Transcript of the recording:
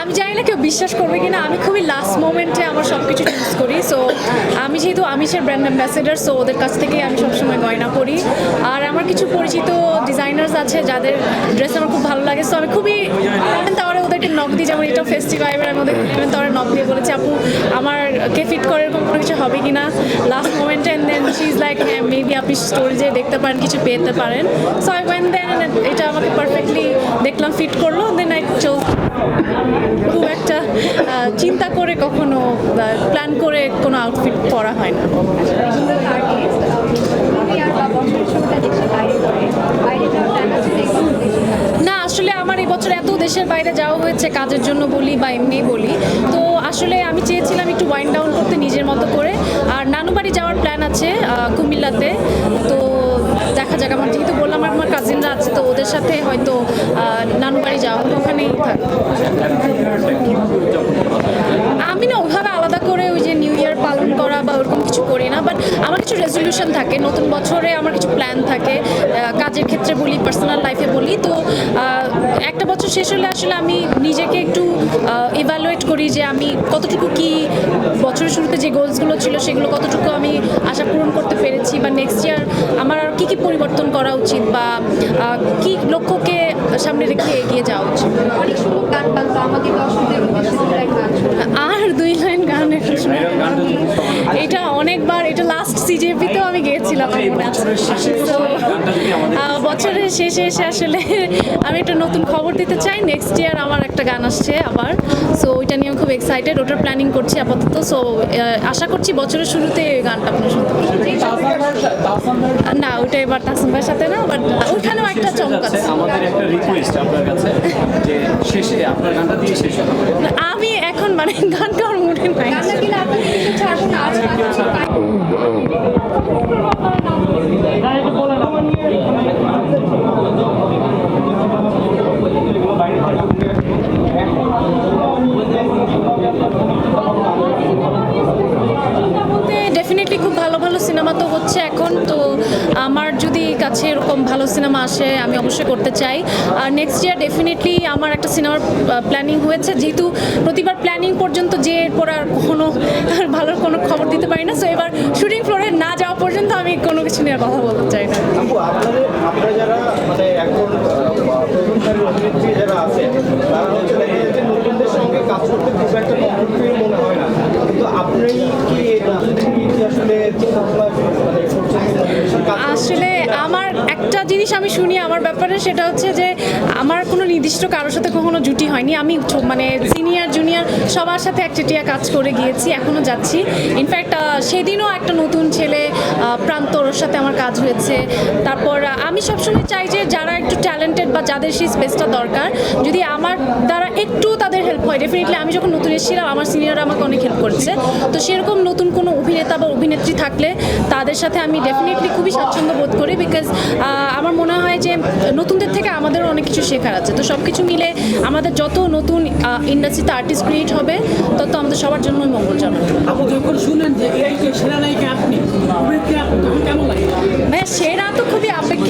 আমি জানি না কেউ বিশ্বাস করবে কিনা, আমি খুবই লাস্ট মোমেন্টে আমার সব কিছু চুজ করি সো আমি যেহেতু আমিষের ব্র্যান্ড অ্যাম্বাসেডার সো ওদের কাছ থেকেই আমি সবসময় গয়না করি আর আমার কিছু পরিচিত ডিজাইনার্স আছে যাদের ড্রেস আমার খুব ভালো লাগে সো আমি খুবই তাহলে ওদেরকে নক দিই, যেমন এটা ফেস্টিভাইবার আমি ওদের তাহলে নক দিয়ে বলেছি, আপু, আমার কে ফিট করে এরকম কোনো কিছু হবে কিনা? লাস্ট মোমেন্টে and then she is like হ্যাঁ মেবি আপনি স্টোরেজে দেখতে পারেন, কিছু পেতে পারেন। সো আই ওয়েন দেন এটা আমাকে পারফেক্টলি দেখলাম ফিট করল দেন আই চল খুব একটা আহ, চিন্তা করে কখনো প্ল্যান করে কোনো আউটফিট পরা হয় না। না, আসলে আমার এই বছর এত দেশের বাইরে যাওয়া হয়েছে, কাজের জন্য বলি বা এমনি বলি। তো আসলে আমি চেয়েছিলাম একটু ওয়াইন ডাউন করতে নিজের মতো করে। আর নানুবাড়ি যাওয়ার প্ল্যান আছে কুমিল্লাতে। তো দেখা যাক, আমার যেহেতু বললাম আমার কাজিনরা আছে, তো ওদের সাথে হয়তো নানুবাড়ি যাওয়া ওখানেই থাকব। করি না বাট আমার কিছু রেজলিউশন থাকে। নতুন বছরে আমার কিছু প্ল্যান থাকে। কাজের ক্ষেত্রে বলি পার্সোনাল লাইফে বলি। তো একটা বছর শেষ হলে আসলে আমি নিজেকে একটু ইভ্যালুয়েট করি যে আমি কতটুকু কি বছরের শুরুতে যে গোলসগুলো ছিল সেগুলো কতটুকু আমি আশা পূরণ করতে পেরেছি বা নেক্সট ইয়ার আমার আর কী কী পরিবর্তন করা উচিত বা কি লক্ষ্যকে সামনে রেখে এগিয়ে যাওয়া উচিত? অনেক সুন্দর গান আর দুই লাইন গান অনেকবার এটা লাস্ট সিজেপিতেও আমি গিয়েছিলাম মনে বছরের শেষে এসে আসলে আমি একটা নতুন খবর দিতে চাই। নেক্সট ইয়ার আমার একটা গান আসছে আবার। সো ওইটা নিয়ে আমি খুব এক্সাইটেড ওটার প্ল্যানিং করছি আপাতত। সো আশা করছি বছরের শুরুতে এই গানটা আপনার শুনতে। না ওইটা এবার তাসিম ভাইয়ের সাথে না বাট ওইখানেও একটা চমক আছে। আমাদের একটা রিকোয়েস্ট আপনার কাছে যে শেষে আপনার গানটা দিয়ে শেষ আমি এখন মানে গান গাওয়ার মুডে নাই। Oh, oh, oh. কাছে এরকম ভালো সিনেমা আসে, আমি অবশ্যই করতে চাই। আর নেক্সট ইয়ার ডেফিনেটলি আমার একটা সিনেমার প্ল্যানিং হয়েছে। যেহেতু প্রতিবার প্ল্যানিং পর্যন্ত যে এরপর আর কখনো ভালো কোনো খবর দিতে পারি না সো এবার শুটিং ফ্লোরে না যাওয়া পর্যন্ত আমি কোনো কিছু নিয়ে কথা বলতে চাই না আপু আপনাদের আপনারা যারা মানে এখন প্রথমকারী অভিনেত্রী যারা আছে তারা হচ্ছে দেখা যায় যে নতুনদের সঙ্গে কাজ করতে খুব একটা কমফোর্টফুল মনে হয় না কিন্তু আপনি কি এই নতুনদের কি কি আসলে চিন্তাভাবনা মানে করছেন কি মানে বেশি কাজ করছেন আসলে কি না? আমার একটা জিনিস আমি শুনি, আমার ব্যাপারে সেটা হচ্ছে যে আমার কোনো নির্দিষ্ট কারোর সাথে কখনো জুটি হয়নি। আমি মানে সিনিয়র জুনিয়র সবার সাথে একচেটিয়া কাজ করে গিয়েছি, এখনও যাচ্ছি। ইনফ্যাক্ট সেদিনও একটা নতুন ছেলে আহ, প্রান্ত ওর সাথে আমার কাজ হয়েছে। তারপর আমি সবসময় চাই যে যারা একটু ট্যালেন্টেড বা যাদের সেই স্পেসটা দরকার যদি আমার দ্বারা একটু তাদের হেল্প হয়। ডেফিনেটলি আমি যখন নতুন এসেছিলাম আমার সিনিয়ররা আমাকে অনেক হেল্প করেছে। তো সেরকম নতুন কোনো অভিনেতা বা অভিনেত্রী থাকলে তাদের সাথে আমি ডেফিনেটলি খুবই স্বাচ্ছন্দ্য বোধ করি বিকজ আমার মনে হয় যে নতুনদের থেকে আমাদেরও অনেক কিছু শেখার আছে। তো সব কিছু মিলে আমাদের যত নতুন ইন্ডাস্ট্রিতে আর্টিস্ট ক্রিয়েট হবে তত আমাদের সবার জন্যই মঙ্গলজনক। আপনি যখন শুনেন যে এই যে সেরা নায়িকা আপনি অভিনেত্রী আপনি তখন কেমন লাগে? ভাই সেরা তো খুবই আপেক্ষিক